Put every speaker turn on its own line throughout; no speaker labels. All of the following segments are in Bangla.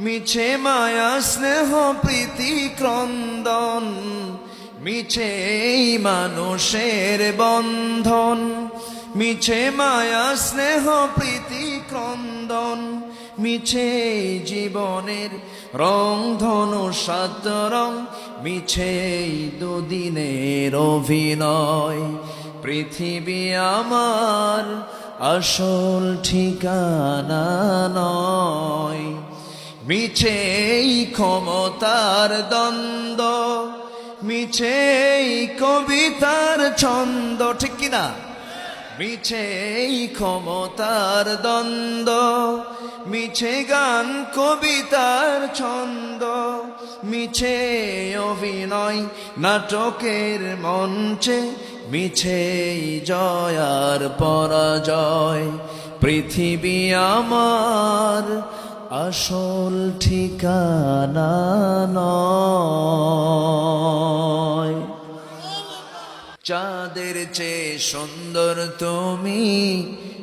মিছে মায়া, স্নেহ, প্রীতি, ক্রন্দন মিছে মানুষের বন্ধন। মিছে মায়া, স্নেহ, প্রীতি, ক্রন্দন মিছে জীবনের রং, ধনু সাত রং মিছে দুদিনের অভিনয়। পৃথিবী আমার আসল ঠিকানা নয়। মিছে ক্ষমতার দ্বন্দ্ব, মিছে কবিতার ছন্দ, ঠিক কিনা মিছে ক্ষমতার দ্বন্দ্ব, মিছে গান, কবিতার ছন্দ, মিছে অভিনয়, নাটকের মঞ্চে, মিছে জয়ার পরাজয়, পৃথিবী আমার আসল ঠিকানা নয়। চাঁদের চেয়ে সুন্দর তুমি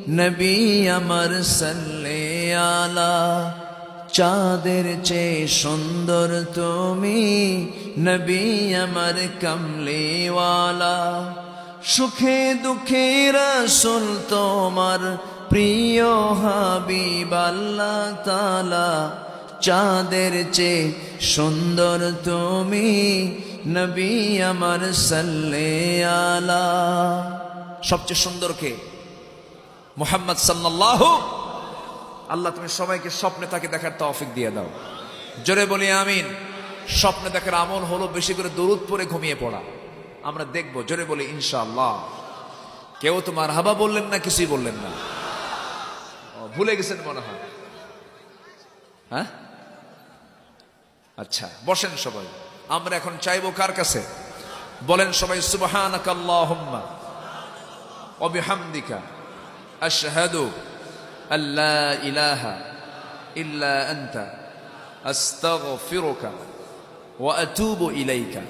নবী আমার সাল্লে আলা চাঁদের চেয়ে সুন্দর তুমি নবী আমার কমলেওয়ালা। সুখে দুঃখে রসুল তোমার প্রিয় হাবিব, আল্লাহ তালা চাঁদের চেয়ে সুন্দর তুমি, নবী আমার সাল্লে আলা। সবচেয়ে সুন্দর কে? মোহাম্মদ সাল্লাহ আল্লাহ, তুমি সবাইকে স্বপ্নে তাকে দেখার তৌফিক দিয়ে দাও। জোরে বলি আমিন। স্বপ্নে দেখার আমল হলো বেশি করে দরুদ পরে ঘুমিয়ে পড়া। আমরা দেখব, জোরে বলি ইনশাআল্লাহ। কেউ তোমার হাবা বললেন না, কিছুই বললেন না। ভুলে গেছেন মনে হয়। হ্যাঁ? আচ্ছা বসেন সবাই। আমরা এখন চাইব কার কাছে? বলেন সবাই সুবহানাক আল্লাহুম্মা ওয়া বিহামদিকা আশহাদু আল্লা ইলাহা ইল্লা আনতা আস্তাগফিরুকা ওয়া আতুবু ইলাইকা।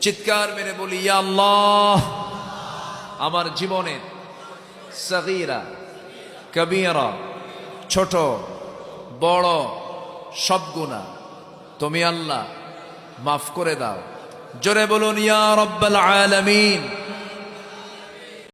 চিৎকার মেরে বলি, ইয়া আল্লাহ, আমার জীবনের সগীরা, কবিরা ছোট বড় সব গুণা তুমি আল্লাহ মাফ করে দাও। জোরে বলুন ইয়া রব্বাল আলামিন।